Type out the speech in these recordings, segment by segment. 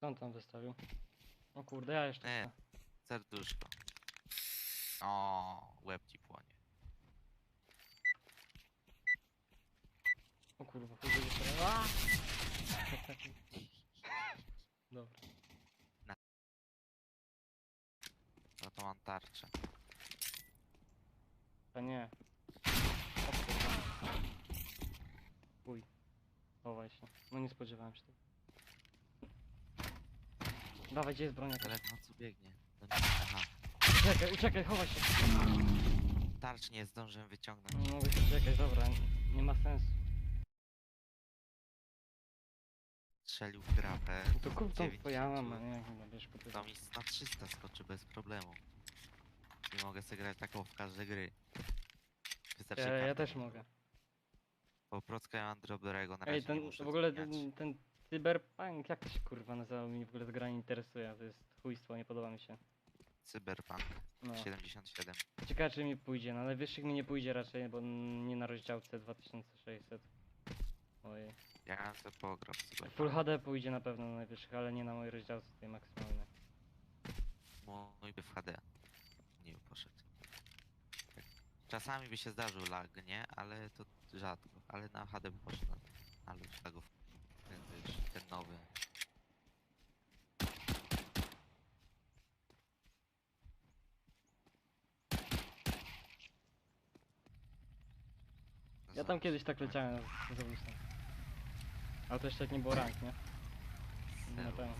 Co on tam wystawił? O kurde, ja jeszcze Nie. chcę. Serduszko. O, łeb ci płonie. O kurwa, chuj teraz. Aaa! Dobra. No to mam tarczę. A nie. O kurwa. Uj. Chowaj się. No nie spodziewałem się tego. Dawaj, gdzie jest broń jakaś? Ledwo co biegnie. No nie, aha. Uciekaj, uciekaj, chowaj się. Tarcz nie zdążyłem wyciągnąć. Nie mogę się uciekać, dobra. Nie ma sensu. Strzelił w grapę. To kup tą 90. twoja mama, nie? No wiesz, kupię. To mi na 300 skoczy bez problemu. I mogę sobie grać taką w każde gry. Wystarczy Ja, ja kartę też mogę. Bo procka ja mam dobrego, na razie Ej, nie ten, muszę w ogóle zmieniać. ten, ten cyberpunk, jak to się kurwa nazywa, mi w ogóle ta gra nie interesuje, to jest chujstwo, nie podoba mi się. Cyberpunk No. 77. Ciekawe czy mi pójdzie, na najwyższych mi nie pójdzie raczej, bo nie na rozdziałce 2600. Ojej. Ja mam to w Cyberpunk. Full HD pójdzie na pewno na najwyższych, ale nie na mojej rozdziałce tej maksymalnej. Mój by w HD. Nie poszedł. Tak. Czasami by się zdarzył lag, nie? Ale to rzadko. Ale na HD by poszedł. Ale lagów. Ten nowy. Ja tam kiedyś tak leciałem z. Ale to jeszcze jak nie było rank, nie? Na pewno.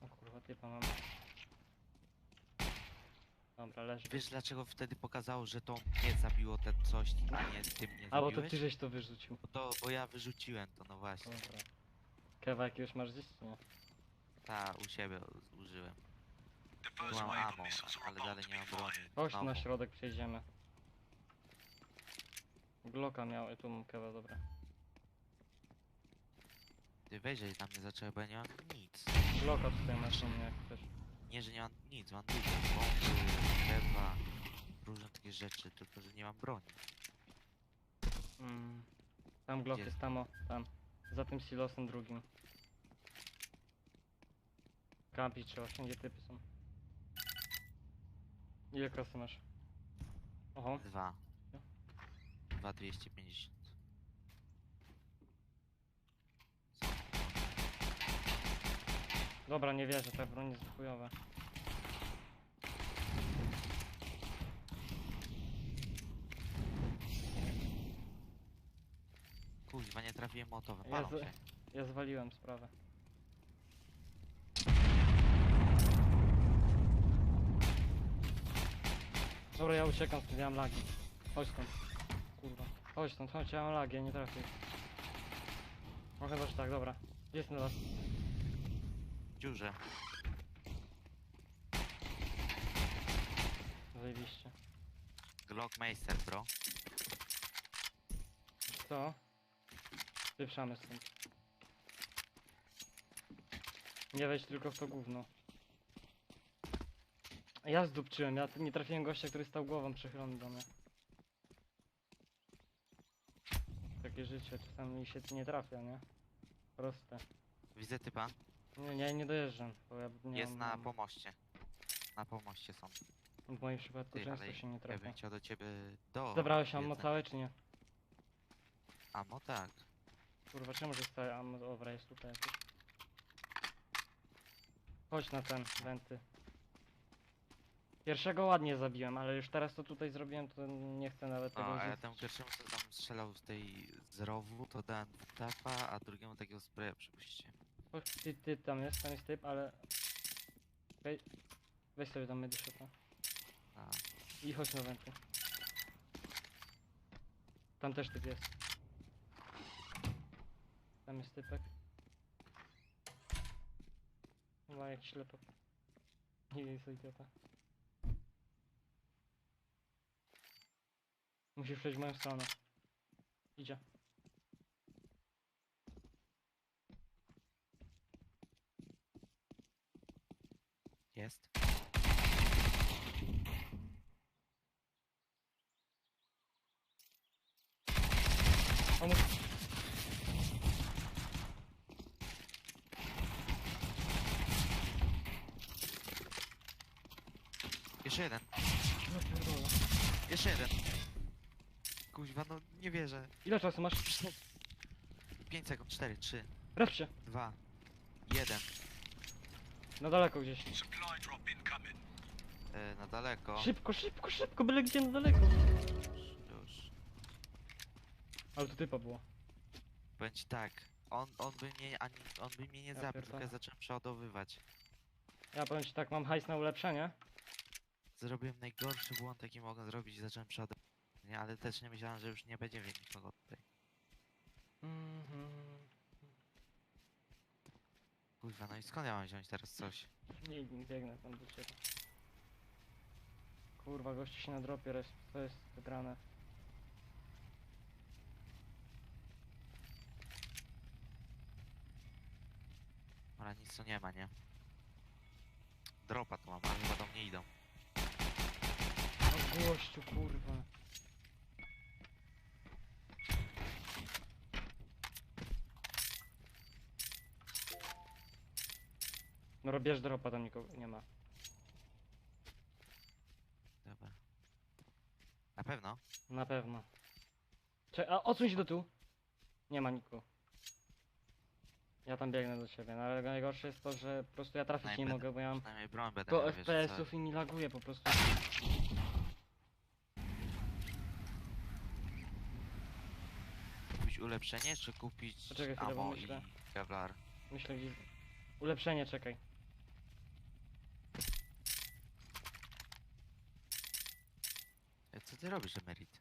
O kurwa, typa mam. Dobra, leży. Wiesz dlaczego wtedy pokazało, że to mnie zabiło ten coś, a nie ty mnie A, bo to zabiłeś? ty żeś to wyrzucił. Bo to, bo ja wyrzuciłem to, no właśnie. Dobra. Kewa jakiegoś masz gdzieś, nie? Ta, u siebie użyłem. Tu mam ammo, ale dalej nie mam broni. Chodź Znowu. na środek przejdziemy. Glocka miał, tu mam kewa, dobra. Ty weź na mnie zaczęły, bo ja nie mam nic. Glocka tutaj masz u mnie, jak chcesz. Nie, że nie mam nic, mam dużo. Bomby, drzewa, różne takie rzeczy, tylko że nie mam broni. Mm. Tam Glock Gdzie? jest, tam o, tam. Za tym silosem drugim. Kampi trzeba, wszędzie typy są. Ile kasy masz? Oho, Dwa. No. Dwa 250. dobra, nie wierzę, ta broń jest chujowa. Kuźwa, nie trafiłem motowe, Ja, palą z, się. ja zwaliłem sprawę. Dobra, ja uciekam stąd, ja mam lagi. Chodź stąd. Kurwa. Chodź stąd, chodź, ja mam lagi, ja nie trafię. No chyba, że tak, dobra. Jest na was. W dziurze. Zajebiście. Glockmeister, bro. Co? Pieprzamy stąd. Nie wejdź tylko w to gówno. Ja zdupczyłem, ja nie trafiłem gościa, który stał głową przychylony do mnie. Takie życie, czasami się nie trafia, nie? Proste. Widzę typa. Nie, nie, nie dojeżdżam, bo ja nie Jest mam, na pomoście. Na pomoście są. W moim przypadku Ty, często ale się nie ja trafia. bym chciał do ciebie do. Zabrałeś ammo jedzenia. całe czy nie? Ammo tak. Kurwa, czemu że stałe ammo? Dobra, jest tutaj jakieś. Chodź na ten, wenty. Pierwszego ładnie zabiłem, ale już teraz to tutaj zrobiłem, to nie chcę nawet tego No, a ja zniszczyć. temu pierwszemu co tam strzelał z tej z rowu, to dałem tapa, a drugiemu takiego spraya przepuściłem. Chodź, ty, ty tam jest, tam jest typ, ale... Wej... Weź sobie tam medyszota. A, I chodź na wenty. Tam też typ jest. Tam jest typek. Chyba jak ślepo. Nie jest idiota. Musisz przejść w moją stronę. Idzie. jest. Jeszcze jeden. No pierdolę. Jeszcze jeden. Kuźwa, no nie wierzę. Ile czasu masz? 5 sekund, 4, 3, Rep się. 2, 1. Na daleko gdzieś. E, na daleko. Szybko, szybko, szybko, byle gdzie na daleko. Już, już. Ale to typa było. Powiem ci tak. On, on by mnie ani, on by mnie nie Ja zabił, tylko pierdolę. ja zacząłem przeładowywać. Ja powiem ci tak, mam hajs na ulepszenie. Zrobiłem najgorszy błąd jaki mogłem zrobić i zacząłem przeładowywać. Nie, ale też nie myślałem, że już nie będzie nikogo tutaj. Mhm. Kurwa, no i skąd ja mam wziąć teraz coś? Nie, nie biegnę tam do ciebie. Kurwa, gości się na dropie, res- to jest wygrane. Ale nic tu nie ma, nie? Dropa tu mam, ale chyba do mnie idą. No gościu, kurwa. No robisz dropa, tam nikogo nie ma. Dobra. Na pewno? Na pewno. Cze a odsuń się do tyłu. Nie ma nikogo. Ja tam biegnę do ciebie, no ale najgorsze jest to, że po prostu ja trafić nie Najpierw- mogę, bo ja mam Przynajmniej broń będę miał, wiesz, co? FPS-ów i mi laguje po prostu. Kupić ulepszenie, czy kupić Poczekaj chwilę, bo ammo i myślę. kevlar? Myślę gdzieś... Ulepszenie, czekaj. E, Co ty robisz, Emerit?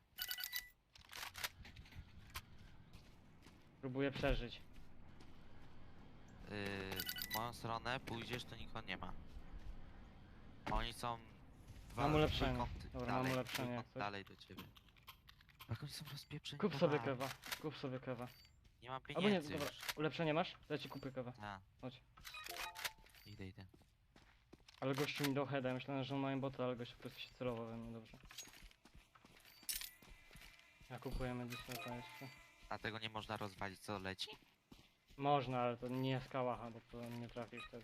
Próbuję przeżyć. Yy, w moją stronę pójdziesz, to nikogo nie ma. Oni są dwa Mam ulepszenie. trójkąty Dobra, mam dalej, ulepszenie, trójkąt jak coś. dalej do ciebie. Jak oni są rozpieprzeni. Kup sobie dwa. kewa. Kup sobie kewa. Nie mam Albo nie, dobra. już. Ulepszenie masz? To ja ci kupię kewa. Ta. Chodź. Idę, idę. Ale gościu mi dał heada, myślałem, że on ma bota, ale gościu po prostu się celował we mnie, dobrze. Ja kupuję medicynę jeszcze. A tego nie można rozwalić, co leci? Można, ale to nie kałacha, bo to nie trafi wtedy.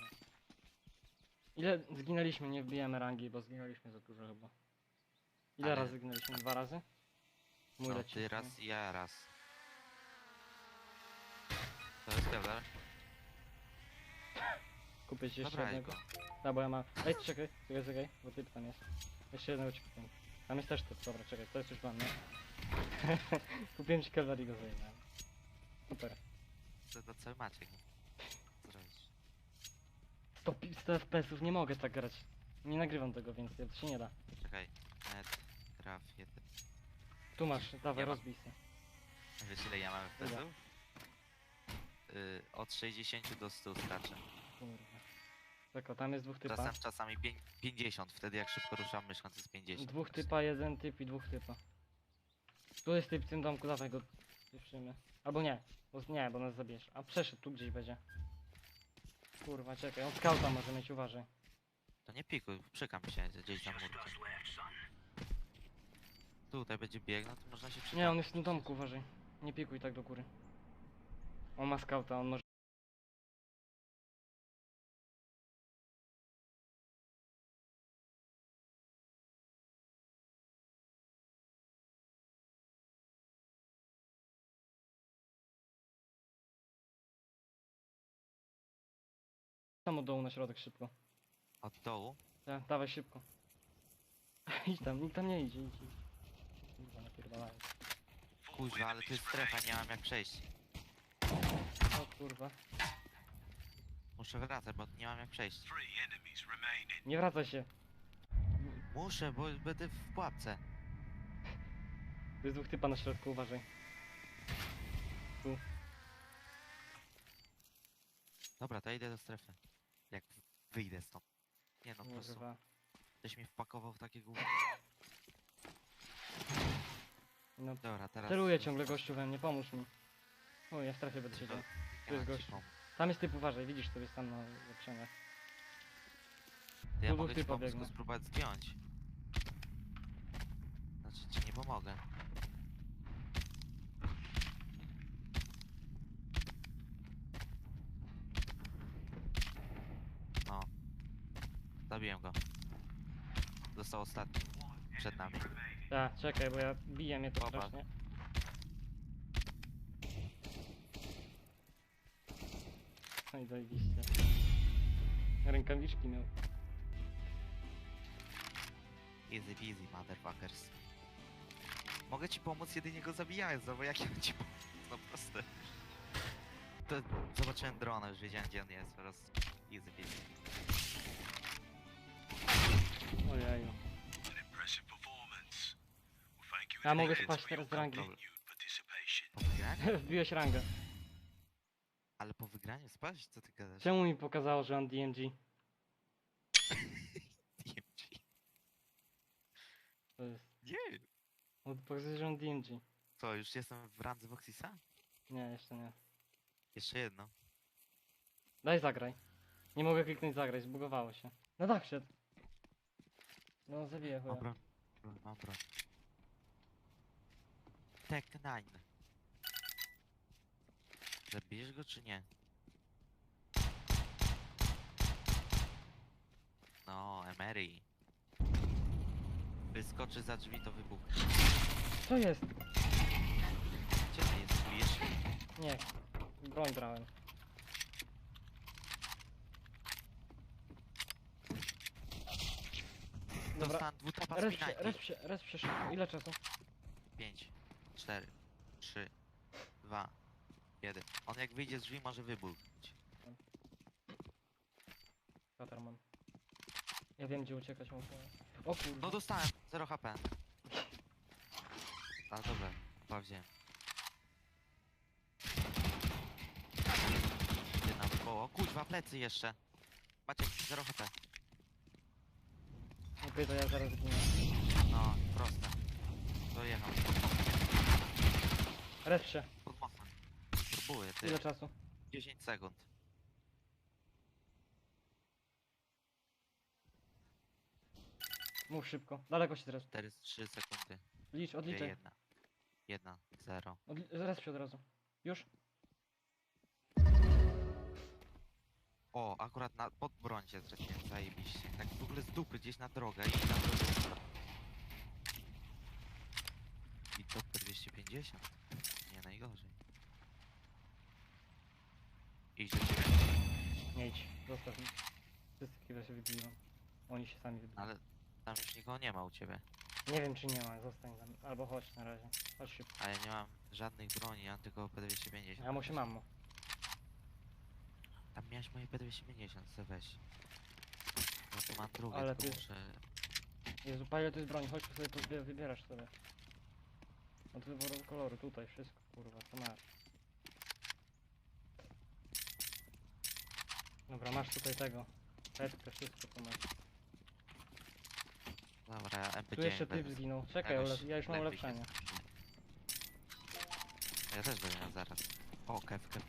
Ile zginęliśmy? Nie wbijamy rangi, bo zginęliśmy za dużo chyba. Ile Ale- razy zginęliśmy? Dwa razy? Mój No, leci. ty raz i ja raz. To jest kevlar? Kupię ci jeszcze Dobra, jednego. go. Da, bo ja mam... Ej, czekaj, czekaj, czekaj, bo typ tam jest. Jeszcze jednego ci kupię. Tam jest też typ, dobra, czekaj, to jest już plan, nie? Kupiłem ci Calvary i go zajmowałem. Super. To, to cały Maciek. Co robisz? 100, pi- 100 FPS-ów nie mogę tak grać. Nie nagrywam tego, więc to się nie da. Czekaj. Jeden. Tu masz, dawaj, Nie ma. rozbij się. Wiesz ile ja mam? FPS-ów? Y, od 60 do 100 skaczę. Kurwa. Tylko tam jest dwóch typa. Czasem, czasami pię- 50, wtedy jak szybko ruszam myszką to jest 50. Dwóch typa, jeden typ i dwóch typa. Tu jest typ w tym domku, dawaj go dziewczyny. Albo nie, bo, nie, bo nas zabierz. A przeszedł, tu gdzieś będzie. Kurwa, czekaj, on skauta może mieć, uważaj. To nie pikuj, przykam się gdzieś za murkiem. Tutaj będzie bieg, no to można się przykać. Nie, on jest w tym domku, uważaj. Nie pikuj tak do góry. On ma skauta, on może... Tam od dołu na środek szybko. Od dołu? Tak, dawaj szybko. idź tam, nikt tam nie idzie, idź, idź. Kurwa, napierdalałem. Kuźwa, ale to jest strefa, nie mam jak przejść. O kurwa. Muszę wracać, bo nie mam jak przejść. Nie wracaj się. Muszę, bo będę w pułapce. Tu jest dwóch typa na środku, uważaj. Dobra, to idę do strefy. Jak wyjdę stąd. Nie no, po prostu kurwa. ktoś mnie wpakował w takie gówno. No, Dobra, teraz... celuję ciągle gościu we mnie, pomóż mi. O, ja w strefie będę siedział. Tu jest pomóc. Tam jest typ, uważaj, widzisz, to jest tam na lepszeniach. To ja Tu mogę typa ci pomóc biegnie. go spróbować zdjąć. Znaczy ci nie pomogę. No. Zabiłem go. Został ostatni. Przed nami. Tak, czekaj, bo ja bije mnie to Oba. strasznie. No i zajebiście. Rękawiczki miał. Easy peasy, motherfuckers. Mogę ci pomóc jedynie go zabijając, no bo jak ja ci pomóc? No proste. To zobaczyłem drona, już wiedziałem gdzie on jest, po prostu easy peasy. Ojeju. Well, thank you A in mogę spaść teraz z rangi. Wbiłeś rangę. Ale po wygraniu spaść? Co ty gadasz? Czemu mi pokazało, że on DMG? DMG. To jest... Nie! No to pokazuje, że on DMG. Co, już jestem w randze Voxisa? Nie, jeszcze nie. Jeszcze jedno. Daj zagraj. Nie mogę kliknąć zagraj, zbugowało się. Na dach szedł. No zabiję Mam chuja. broń. Tech 9. Zabijesz go czy nie? No, Emery. Wyskoczy za drzwi to wybuchnie. Co jest? Gdzie ty jest? Bijesz? Nie. Broń brałem. Dobra. Dostałem dwutapa Resp się, pinajki. resp się, resp się szybko. Ile czasu? 5, 4, 3, 2, 1. On jak wyjdzie z drzwi może wybuchnąć. Katar mam. Ja wiem gdzie uciekać muszę. O kurde. No dostałem, 0 HP. Ale dobra, chyba wziąłem. Jedna wykoło. Kuźwa, plecy jeszcze. Macie 0 HP. Okej, to ja zaraz zginę. No, proste. Dojechał. Się. Pod mostem. Próbuję, ty. Ile czasu? 10 sekund. Mów szybko. Daleko się teraz. 4, 3 sekundy. Licz, 2, odliczaj. 1. 1, 0. Odli się od razu. Już? O, akurat na, pod broń się trafiłem, zajebiście. Tak w ogóle z dupy gdzieś na drogę i na drogę. I to 250. Najgorzej. Idź do ciebie. Nie idź. Zostaw mi. Wszyscy chyba się wybiją. Oni się sami wybiją. Ale tam już nikogo nie ma u ciebie. Nie wiem czy nie ma, zostań tam. Albo chodź na razie. Chodź szybko. A ja nie mam żadnych broni, ja mam tylko P250. Ja mu się mam. Tam miałeś moje P250, se weź. No to mam drugie, Ale tylko ty- muszę... Jezu, panie, to jest broń, chodź tu sobie tu wybie- wybierasz sobie. Od wyboru koloru, tutaj, wszystko, kurwa, co masz. Dobra, masz tutaj tego. Petkę, wszystko co masz. Dobra, ja MP9 Tu jeszcze typ wezmę. zginął. Czekaj, Jakoś ule- ja już mam lepiej się ulepszenie. Ja też będę miał zaraz. O, kef, kef.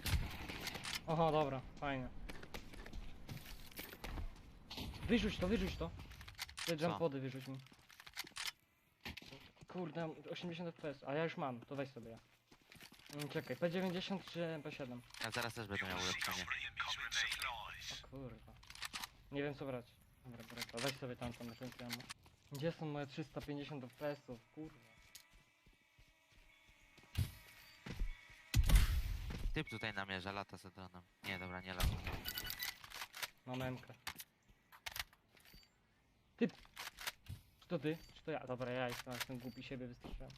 Oho, dobra, fajnie. Wyrzuć to, wyrzuć to. Te Co? jumpody wyrzuć mi. Kurde, 80 fps, a ja już mam, to weź sobie. Mm, Czekaj, P90 czy MP7? Ja zaraz też będę miał ulepszenie. O kurwa. Nie wiem co brać. Dobra, to. Weź sobie tamtą na ammo. Gdzie są moje 350 FPS-ów? Kurwa. Typ tutaj namierza, lata z dronem. Nie, dobra, nie lata. Mam MK. Ty! Czy to ty? Czy to ja? Dobra, ja jestem, jestem głupi, siebie wystraszyłem.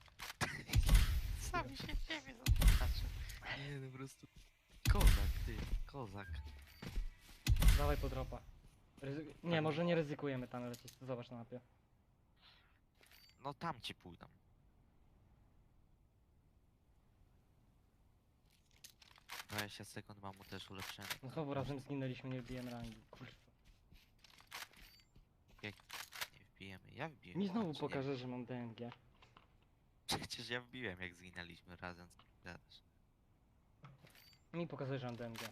Sami się w zaznaczy. Nie, no po prostu... Kozak, ty, kozak. Dawaj po dropa. Ryzy... Nie, może nie ryzykujemy tam lecieć. Zobacz na mapie. No tam ci pójdą. Dwadzieścia sekund mam mu też ulepszenie. No znowu razem zginęliśmy, nie wbijemy rangi. Kurwa. Nie wbijemy. Ja wbiłem. Mi znowu a, czy nie? pokaże, że mam DMG. Przecież ja wbiłem jak zginęliśmy razem. gadasz? Mi pokazuje, że mam DMG.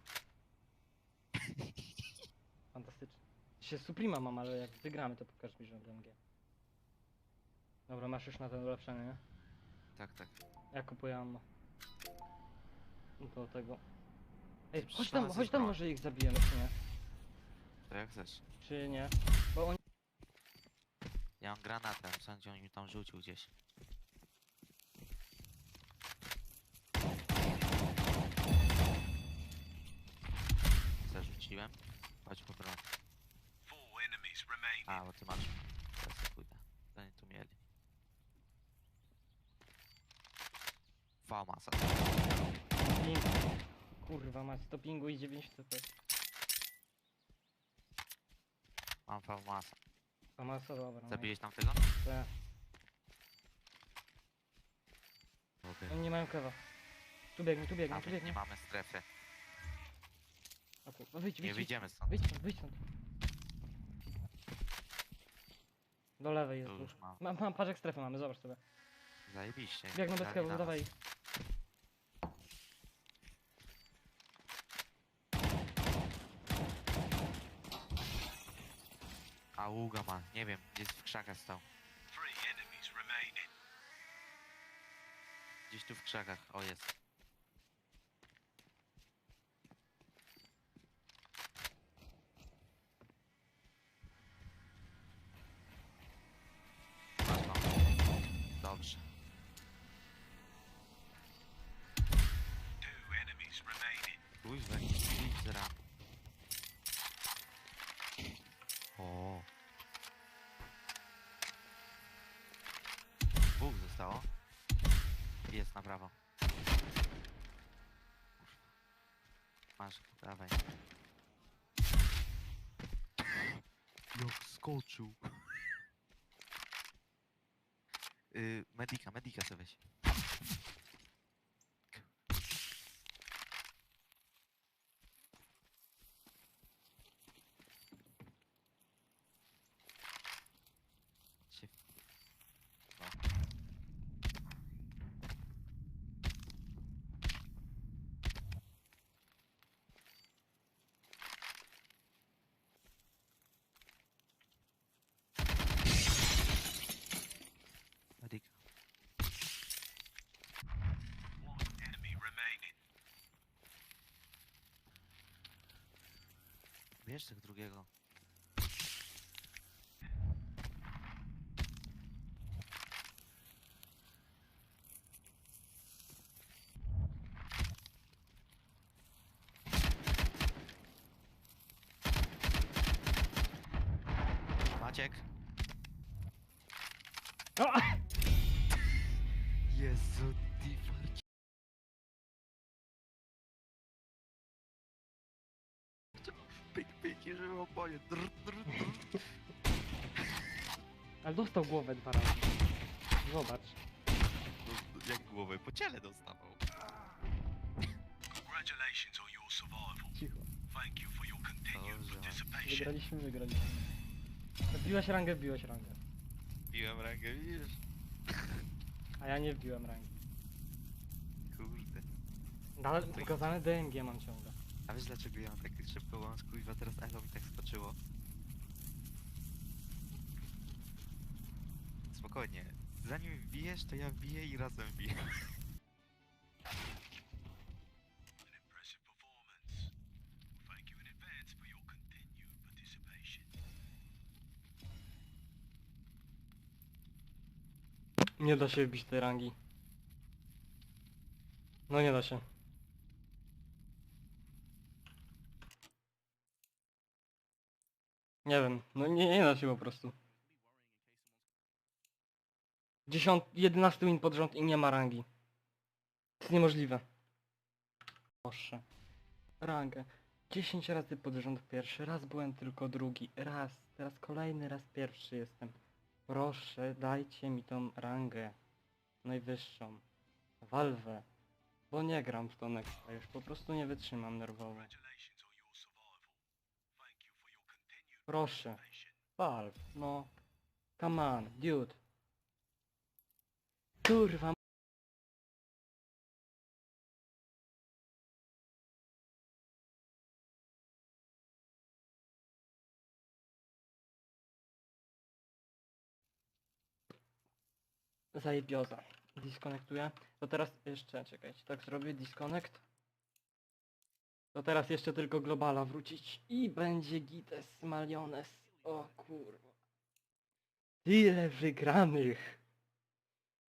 Fantastycznie. Się Suprema mam, ale jak wygramy, to pokaż mi, że mam DMG. Dobra, masz już na ten ulepszenie, nie? Tak, tak. Ja kupuję ammo. Do tego. Ej, chodź tam, chodź tam może ich zabijemy, czy nie? To jak chcesz. Czy nie? Bo oni... Ja mam granatem, sądzi on mi tam rzucił gdzieś. Zarzuciłem. Chodź po broń. A, bo ty masz. Teraz ja pójdę. Nie tu mieli. Kurwa mać, to pingu i 9 CP. Mam famasa. A masa dobra. no. Zabiłeś tam tego? Tak. Okej. Oni nie mają kewa. Tu biegnie, tu biegnie, tu biegnie. nie mamy strefy. O kurwa, wyjdź, Nie wyjdź, wyjdziemy stąd. wyjdź stąd, wyjdź stąd. Do lewej jest Tu już mam. Mam, mam parzek strefy mamy, zobacz sobie. Zajebiście. Bez Dali kewu, na nas. dawaj. A Ługa ma, nie wiem, gdzieś w krzakach stał. Three enemies remaining. Gdzieś tu w krzakach, o jest. Masz go. Dobrze. Two enemies remaining. Kuźwa, jakiś ram. O. Dwóch zostało. Jest na prawo. Masz, dawaj. Jak skoczył. Y, medika, medika sobie weź. Się... No. Medika. One enemy remaining. Bierz drugiego. Oboje. Drr, drr, drr. Ale dostał głowę dwa razy. Zobacz. No, Jak głowę po ciele dostawał. Congratulations on your survival. Cicho. Thank you for your continued Dobrze. participation. Wygraliśmy, wygraliśmy. Wbiłeś rangę, wbiłeś rangę. Piłem rękę, widzisz? A ja nie wbiłem rangi. Kurde. Dalej pokazane DMG mam ciągle. A wiesz dlaczego ja mam tak szybko mam kuźwa teraz elo mi tak skoczyło? Spokojnie. Zanim wbijesz, to ja wbiję i razem wbiję. Nie da się wbić tej rangi. No nie da się. Nie wiem, no nie, nie da się po prostu. 10, 11 win pod rząd i nie ma rangi. To jest niemożliwe. Proszę. Rangę. 10 razy pod rząd pierwszy, raz byłem tylko drugi, raz, teraz kolejny raz pierwszy jestem. Proszę, dajcie mi tą rangę. Najwyższą. Walwę. Bo nie gram w to Nexta już, po prostu nie wytrzymam nerwowo. Congratulations on your survival. Thank you for your continued Proszę. Valve, no. Come on, dude. Kurwa. Zajebioza. Disconnectuję. To teraz jeszcze, czekajcie, tak zrobię, disconnect. To teraz jeszcze tylko globala wrócić i będzie gites maliones. O kurwa. Tyle wygranych!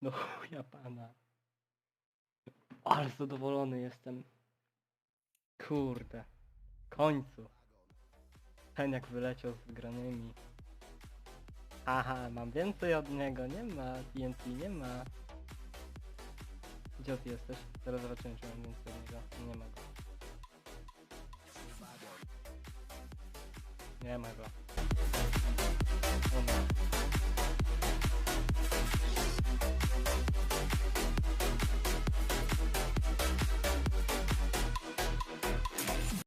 No chuja pana. Ale zadowolony jestem. Kurde. W końcu. Ten jak wyleciał z wygranymi. Aha, mam więcej od niego, nie ma. TNT nie ma. Gdzie ty jesteś? Teraz zobaczymy, czy mam więcej od niego. Nie ma go. Nie ma go.